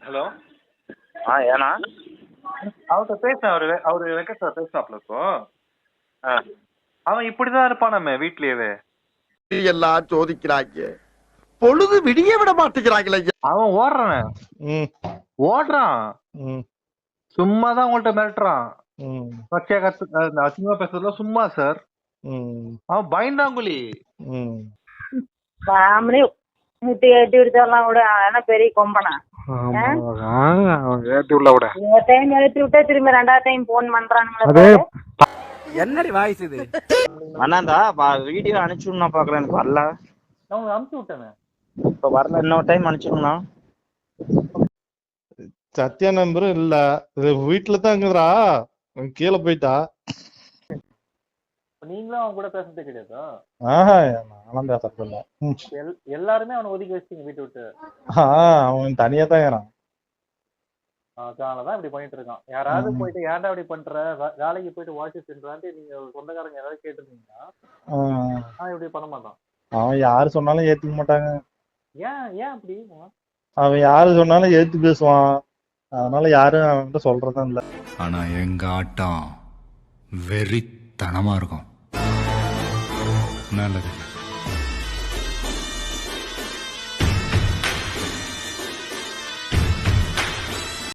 Hello. ஆ ஏண்ணா அவர்கிட்ட பேசினேன் அவரு அவரு வெங்கட் சார் பேசினாப்ல இப்போ. ஆ. அவன் இப்படிதான் இருப்பானாமே வீட்லயே எல்லாம் சோதிக்கிறாங்க பொழுது விடிய விட மாட்டேங்கிறாங்களே அவன் ஓடுறான். ம். ஓடுறான். ம். சும்மா தான் உங்கள்ட்ட மிரட்டுறான். ம். பச்சையா கத்து அசிங்கமா பேசுறதுல சும்மா சார். ம். அவன் பயந்தாங்குழி ம். ஃபேமிலி நூத்தி எட்டு விடுத்தெல்லாம் விட ஆனா பெரிய கொம்பனா. ஏத்தி உள்ள விட. ஒரு டைம் எழுத்து விட்டா திரும்பி ரெண்டாவது டைம் போன் பண்றானுங்களே. என்னடி வாய்ஸ் இது? அண்ணாந்தா வீடியோ அனுப்பிச்சுடணும் நான் பார்க்குறேன் எனக்கு வரல. நான் அனுப்பிச்சு விட்டேனே. இப்போ வரல இன்னொரு டைம் அனுப்பிச்சுடணும்ண்ணா சத்யா நம்பரும் இல்ல வீட்டுல தான் இருக்குதுடா. கீழே போயிட்டா. நீங்களும் அவன் கூட பேசுறதே கிடையாதா? ஆஹா ம். எல் எல்லாருமே அவனை ஒதுக்கி வச்சிட்டீங்க வீட்டை விட்டு. ஆ அவன் தனியா தான் இருக்கிறான் அதனாலதான் இப்படி பண்ணிட்டு இருக்கான். யாராவது. போயிட்டு ஏன்டா இப்படி பண்ற? வேலைக்கு போயிட்டு வாட்ச் சென்றான்ட்டு நீங்க சொந்தக்காரங்க யாராவது கேட்டிருந்தீங்கன்னா இப்படி பண்ண மாட்டான். அவன் யாரு சொன்னாலும் ஏத்துக்க மாட்டாங்க. ஏன் ஏன் அப்படி? அவன்? அவன் யாரு சொன்னாலும் ஏத்து பேசுவான். அதனால யாரும் அவன்கிட்ட சொல்றதும் இல்ல. ஆனா எங்க ஆட்டம் வெறித்தனமா இருக்கும். நல்லது.